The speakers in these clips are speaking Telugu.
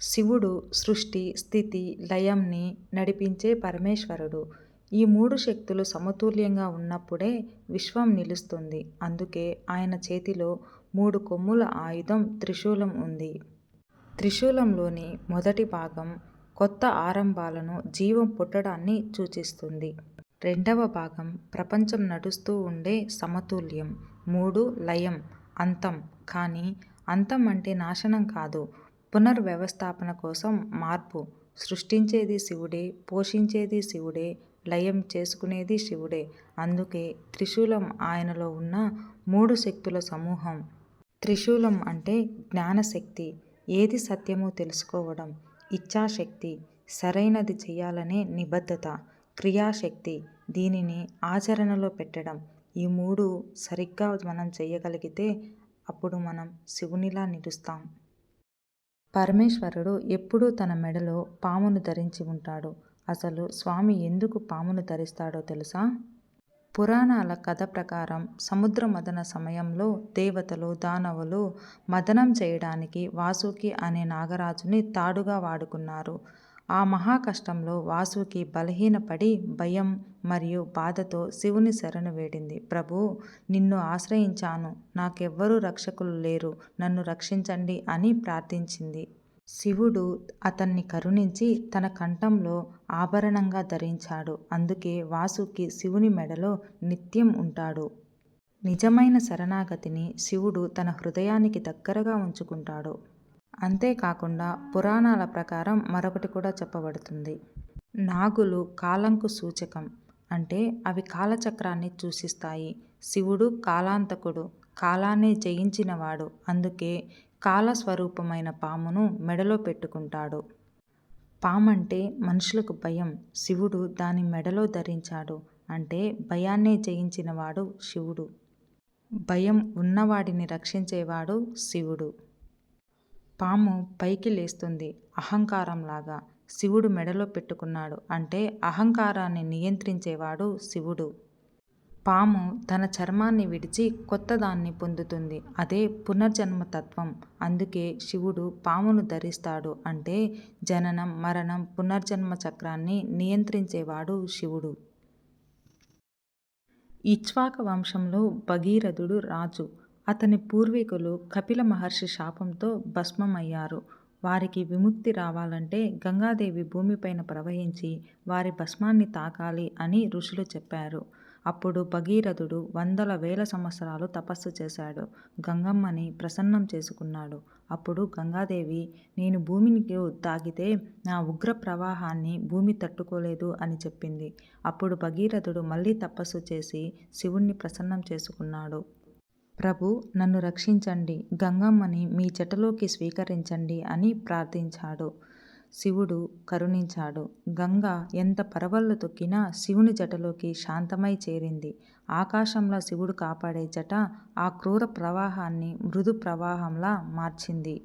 శివుడు సృష్టి స్థితి లయంని నడిపించే పరమేశ్వరుడు. ఈ మూడు శక్తులు సమతుల్యంగా ఉన్నప్పుడే విశ్వం నిలుస్తుంది. అందుకే ఆయన చేతిలో మూడు కొమ్ముల ఆయుధం త్రిశూలం ఉంది. త్రిశూలంలోని మొదటి భాగం కొత్త ఆరంభాలను జీవం పుట్టడాన్ని సూచిస్తుంది. రెండవ భాగం ప్రపంచం నడుస్తూ ఉండే సమతుల్యం. మూడు లయం అంతం. కానీ అంతం అంటే నాశనం కాదు. పునర్వ్యవస్థాపన కోసం మార్పు. సృష్టించేది శివుడే పోషించేది శివుడే లయం చేసుకునేది శివుడే. అందుకే త్రిశూలం ఆయనలో ఉన్న మూడు శక్తుల సమూహం. త్రిశూలం అంటే జ్ఞానశక్తి. ఏది సత్యమో తెలుసుకోవడం. ఇచ్ఛాశక్తి. సరైనది చేయాలనే నిబద్ధత. క్రియాశక్తి. దీనిని ఆచరణలో పెట్టడం. ఈ మూడు సరిగ్గా మనం చేయగలిగితే అప్పుడు మనం శివునిలా నిలుస్తాం. పరమేశ్వరుడు ఎప్పుడూ తన మెడలో పామును ధరించి ఉంటాడు. అసలు స్వామి ఎందుకు పామును ధరిస్తాడో తెలుసా? పురాణాల కథ ప్రకారం సముద్ర మదన సమయంలో దేవతలు దానవులు మదనం చేయడానికి వాసుకి అనే నాగరాజుని తాడుగా వాడుకున్నారు. ఆ మహా కష్టంలో వాసుకి బలహీనపడి భయం మరియు బాధతో శివుని శరణు వేడింది. ప్రభు నిన్ను ఆశ్రయించాను. నాకెవ్వరూ రక్షకులు లేరు. నన్ను రక్షించండి అని ప్రార్థించింది. శివుడు అతన్ని కరుణించి తన కంఠంలో ఆభరణంగా ధరించాడు. అందుకే వాసుకి శివుని మెడలో నిత్యం ఉంటాడు. నిజమైన శరణాగతిని శివుడు తన హృదయానికి దగ్గరగా ఉంచుకుంటాడు. అంతేకాకుండా పురాణాల ప్రకారం మరొకటి కూడా చెప్పబడుతుంది. నాగులు కాలంకు సూచకం. అంటే అవి కాలచక్రాన్ని సూచిస్తాయి. శివుడు కాలాంతకుడు కాలాన్ని జయించినవాడు. అందుకే కాలస్వరూపమైన పామును మెడలో పెట్టుకుంటాడు. పామంటే మనుషులకు భయం. శివుడు దాని మెడలో ధరించాడు. అంటే భయాన్నే జయించినవాడు శివుడు. భయం ఉన్నవాడిని రక్షించేవాడు శివుడు. పాము పైకి లేస్తుంది. అహంకారంలాగా శివుడు మెడలో పెట్టుకున్నాడు. అంటే అహంకారాన్ని నియంత్రించేవాడు శివుడు. పాము తన చర్మాన్ని విడిచి కొత్తదాన్ని పొందుతుంది. అదే పునర్జన్మ తత్వం. అందుకే శివుడు పామును ధరిస్తాడు. అంటే జననం మరణం పునర్జన్మ చక్రాన్ని నియంత్రించేవాడు శివుడు. ఇచ్వాక వంశంలో భగీరథుడు రాజు. అతని పూర్వీకులు కపిల మహర్షి శాపంతో భస్మమయ్యారు. వారికి విముక్తి రావాలంటే గంగాదేవి భూమిపైన ప్రవహించి వారి భస్మాన్ని తాకాలి అని ఋషులు చెప్పారు. అప్పుడు భగీరథుడు వందల వేల సంవత్సరాలు తపస్సు చేశాడు. గంగమ్మని ప్రసన్నం చేసుకున్నాడు. అప్పుడు గంగాదేవి నేను భూమిని తాగితే నా ఉగ్ర ప్రవాహాన్ని భూమి తట్టుకోలేదు అని చెప్పింది. అప్పుడు భగీరథుడు మళ్ళీ తపస్సు చేసి శివుణ్ణి ప్రసన్నం చేసుకున్నాడు. ప్రభు నన్ను రక్షించండి. గంగమ్మని మీ జటలోకి స్వీకరించండి అని ప్రార్థించాడు. శివుడు కరుణించాడు. గంగ ఎంత పరవళ్ళు తొక్కినా శివుని జటలోకి శాంతమై చేరింది. ఆకాశంలో శివుడు కాపాడే జట ఆ క్రూర ప్రవాహాన్ని మృదు ప్రవాహంలా మార్చింది.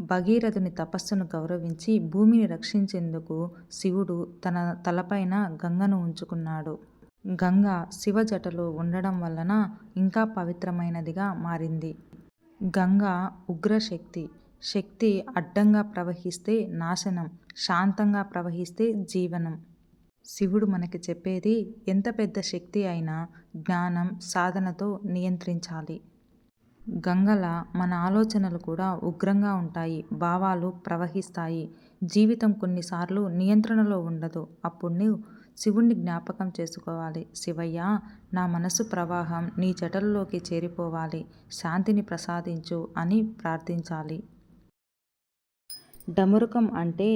భగీరథుని తపస్సును గౌరవించి భూమిని రక్షించేందుకు శివుడు తన తలపైన గంగను ఉంచుకున్నాడు. గంగ శివ జటలో ఉండడం వలన ఇంకా పవిత్రమైనదిగా మారింది. గంగ ఉగ్రశక్తి. శక్తి అడ్డంగా ప్రవహిస్తే నాశనం శాంతంగా ప్రవహిస్తే జీవనం. శివుడు మనకి చెప్పేది ఎంత పెద్ద శక్తి అయినా జ్ఞానం సాధనతో నియంత్రించాలి. గంగల మన ఆలోచనలు కూడా ఉగ్రంగా ఉంటాయి భావాలు ప్రవహిస్తాయి. జీవితం కొన్నిసార్లు నియంత్రణలో ఉండదు. అప్పుడు శివుణ్ణి జ్ఞాపకం చేసుకోవాలి. శివయ్య నా మనసు ప్రవాహం నీ జటల్లోకి చేరిపోవాలి. శాంతిని ప్రసాదించు అని ప్రార్థించాలి. డమరుకం అంటే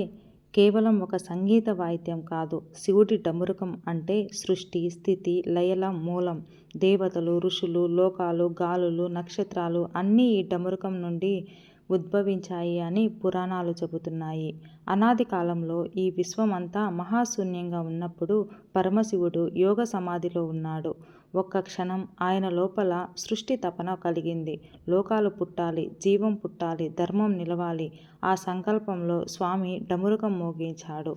కేవలం ఒక సంగీత వాయిద్యం కాదు. శివుడి డమరుకం అంటే సృష్టి స్థితి లయల మూలం. దేవతలు ఋషులు లోకాలు గాలులు నక్షత్రాలు అన్నీ ఈ డమరుకం నుండి ఉద్భవించాయి అని పురాణాలు చెబుతున్నాయి. అనాది కాలంలో ఈ విశ్వమంతా మహాశూన్యంగా ఉన్నప్పుడు పరమశివుడు యోగ సమాధిలో ఉన్నాడు. ఒక్క క్షణం ఆయన లోపల సృష్టి తపన కలిగింది. లోకాలు పుట్టాలి జీవం పుట్టాలి ధర్మం నిలవాలి. ఆ సంకల్పంలో స్వామి డమురుకం మోగించాడు.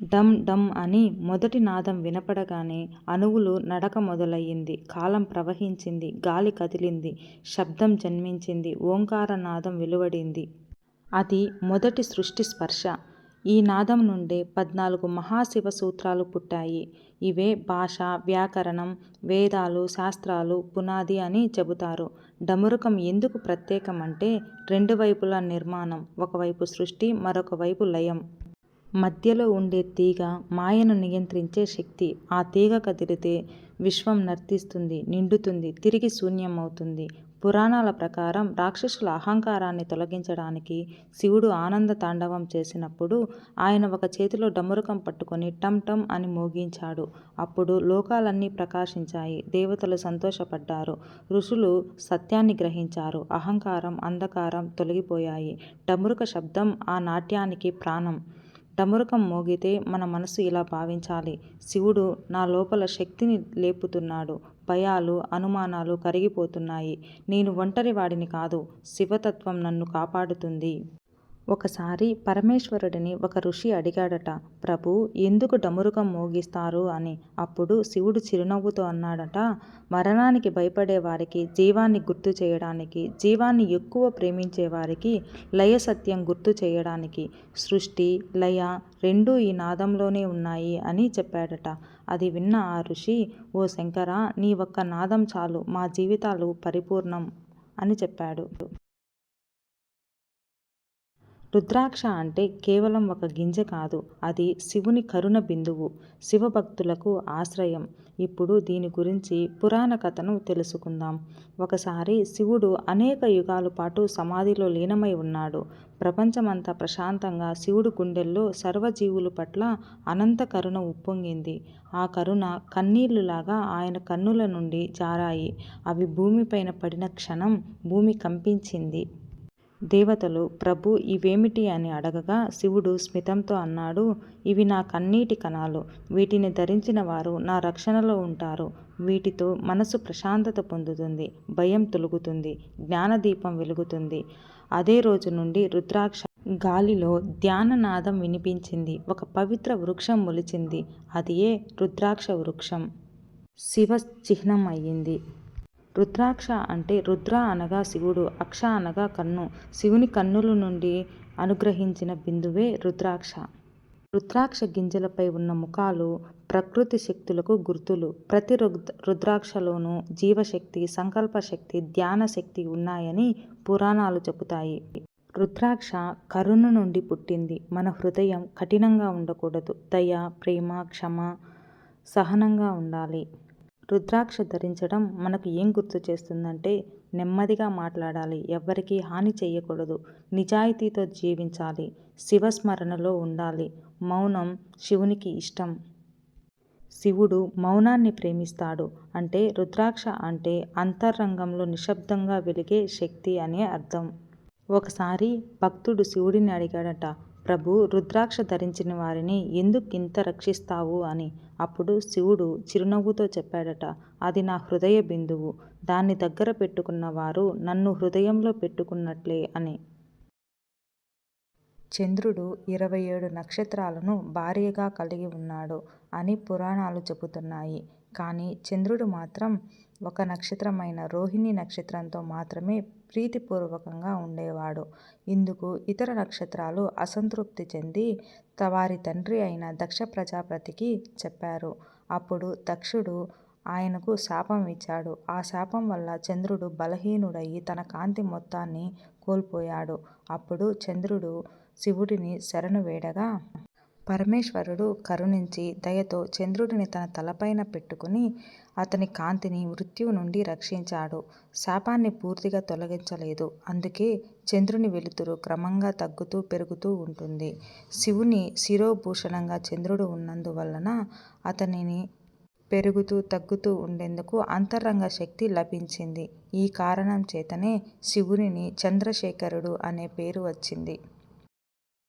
డమ్ డమ్ అని మొదటి నాదం వినపడగానే అణువులు నడక మొదలయ్యింది కాలం ప్రవహించింది గాలి కదిలింది శబ్దం జన్మించింది ఓంకార నాదం వెలువడింది అది మొదటి సృష్టి స్పర్శ. ఈ నాదం నుండే పద్నాలుగు మహాశివ సూత్రాలు పుట్టాయి. ఇవే భాష, వ్యాకరణం, వేదాలు, శాస్త్రాలు పునాది అని చెబుతారు. డమరుకం ఎందుకు ప్రత్యేకం అంటే రెండు వైపుల నిర్మాణం. ఒకవైపు సృష్టి, మరొక వైపు లయం. మధ్యలో ఉండే తీగ మాయను నియంత్రించే శక్తి. ఆ తీగ కదిలితే విశ్వం నర్తిస్తుంది, నిండుతుంది, తిరిగి శూన్యమవుతుంది. పురాణాల ప్రకారం రాక్షసుల అహంకారాన్ని తొలగించడానికి శివుడు ఆనంద తాండవం చేసినప్పుడు ఆయన ఒక చేతిలో డమరుకం పట్టుకొని టమ్ టం అని మోగించాడు. అప్పుడు లోకాలన్నీ ప్రకాశించాయి. దేవతలు సంతోషపడ్డారు. ఋషులు సత్యాన్ని గ్రహించారు. అహంకారం, అంధకారం తొలగిపోయాయి. డమరుక శబ్దం ఆ నాట్యానికి ప్రాణం. డమరుకం మోగితే మన మనసు ఇలా భావించాలి. శివుడు నా లోపల శక్తిని లేపుతున్నాడు. భయాలు, అనుమానాలు కరిగిపోతున్నాయి. నేను ఒంటరి వాడిని కాదు. శివతత్వం నన్ను కాపాడుతుంది. ఒకసారి పరమేశ్వరుడిని ఒక ఋషి అడిగాడట ప్రభు ఎందుకు డమురుగం మోగిస్తారు అని. అప్పుడు శివుడు చిరునవ్వుతో అన్నాడట మరణానికి భయపడే వారికి జీవాన్ని గుర్తు చేయడానికి, జీవాన్ని ఎక్కువ ప్రేమించే వారికి లయ సత్యం గుర్తు చేయడానికి. సృష్టి, లయ రెండూ ఈ నాదంలోనే ఉన్నాయి అని చెప్పాడట. అది విన్న ఆ ఋషి ఓ శంకరా! నీ ఒక్క నాదం చాలు మా జీవితాలు పరిపూర్ణం అని చెప్పాడు. రుద్రాక్ష అంటే కేవలం ఒక గింజ కాదు. అది శివుని కరుణ బిందువు. శివభక్తులకు ఆశ్రయం. ఇప్పుడు దీని గురించి పురాణ కథను తెలుసుకుందాం. ఒకసారి శివుడు అనేక యుగాల పాటు సమాధిలో లీనమై ఉన్నాడు. ప్రపంచమంతా ప్రశాంతంగా శివుడు గుండెల్లో సర్వజీవుల పట్ల అనంత కరుణ ఉప్పొంగింది. ఆ కరుణ కన్నీళ్ళులాగా ఆయన కన్నుల నుండి జారాయి. అవి భూమిపైన పడిన క్షణం భూమి కంపించింది. దేవతలు ప్రభు ఇవేమిటి అని అడగగా శివుడు స్మితంతో అన్నాడు ఇవి నా కన్నీటి కణాలు. వీటిని ధరించిన వారు నా రక్షణలో ఉంటారు. వీటితో మనసు ప్రశాంతత పొందుతుంది. భయం తొలుగుతుంది జ్ఞానదీపం వెలుగుతుంది. అదే రోజు నుండి రుద్రాక్ష గాలిలో ధ్యాననాదం వినిపించింది. ఒక పవిత్ర వృక్షం మొలిచింది. అదియే రుద్రాక్ష వృక్షం. శివ చిహ్నం అయ్యింది. రుద్రాక్ష అంటే రుద్ర అనగా శివుడు, అక్ష అనగా కన్ను. శివుని కన్నుల నుండి అనుగ్రహించిన బిందువే రుద్రాక్ష. రుద్రాక్ష గింజలపై ఉన్న ముఖాలు ప్రకృతి శక్తులకు గుర్తులు. ప్రతి రుద్రాక్షలోనూ జీవశక్తి, సంకల్పశక్తి, ధ్యాన శక్తి ఉన్నాయని పురాణాలు చెబుతాయి. రుద్రాక్ష కరుణ నుండి పుట్టింది. మన హృదయం కఠినంగా ఉండకూడదు. దయ, ప్రేమ, క్షమ, సహనంగా ఉండాలి. రుద్రాక్ష ధరించడం మనకు ఏం గుర్తు చేస్తుందంటే నెమ్మదిగా మాట్లాడాలి. ఎవ్వరికీ హాని చేయకూడదు. నిజాయితీతో జీవించాలి. శివస్మరణలో ఉండాలి. మౌనం శివునికి ఇష్టం. శివుడు మౌనాన్ని ప్రేమిస్తాడు. అంటే రుద్రాక్ష అంటే అంతరంగంలో నిశ్శబ్దంగా వెలిగే శక్తి అనే అర్థం. ఒకసారి భక్తుడు శివుడిని అడిగాడట ప్రభు రుద్రాక్ష ధరించిన వారిని ఎందుకింత రక్షిస్తావు అని. అప్పుడు శివుడు చిరునవ్వుతో చెప్పాడట అది నా హృదయ బిందువు. దాన్ని దగ్గర పెట్టుకున్న వారు నన్ను హృదయంలో పెట్టుకున్నట్లే అని. చంద్రుడు ఇరవై ఏడు నక్షత్రాలను భార్యగా కలిగి ఉన్నాడు అని పురాణాలు చెబుతున్నాయి. కానీ చంద్రుడు మాత్రం ఒక నక్షత్రమైన రోహిణి నక్షత్రంతో మాత్రమే ప్రీతిపూర్వకంగా ఉండేవాడు. ఇందుకు ఇతర నక్షత్రాలు అసంతృప్తి చెంది వారి తండ్రి అయిన దక్ష ప్రజాపతికి చెప్పారు. అప్పుడు దక్షుడు ఆయనకు శాపం ఇచ్చాడు. ఆ శాపం వల్ల చంద్రుడు బలహీనుడయి తన కాంతి మొత్తాన్ని కోల్పోయాడు. అప్పుడు చంద్రుడు శివుడిని శరణు వేడగా పరమేశ్వరుడు కరుణించి దయతో చంద్రుడిని తన తలపైన పెట్టుకుని అతని కాంతిని మృత్యువు నుండి రక్షించాడు. శాపాన్ని పూర్తిగా తొలగించలేదు. అందుకే చంద్రుని వెలుతురు క్రమంగా తగ్గుతూ పెరుగుతూ ఉంటుంది. శివుని శిరోభూషణంగా చంద్రుడు ఉన్నందువలన అతనిని పెరుగుతూ తగ్గుతూ ఉండేందుకు అంతరంగ శక్తి లభించింది. ఈ కారణం చేతనే శివునిని చంద్రశేఖరుడు అనే పేరు వచ్చింది.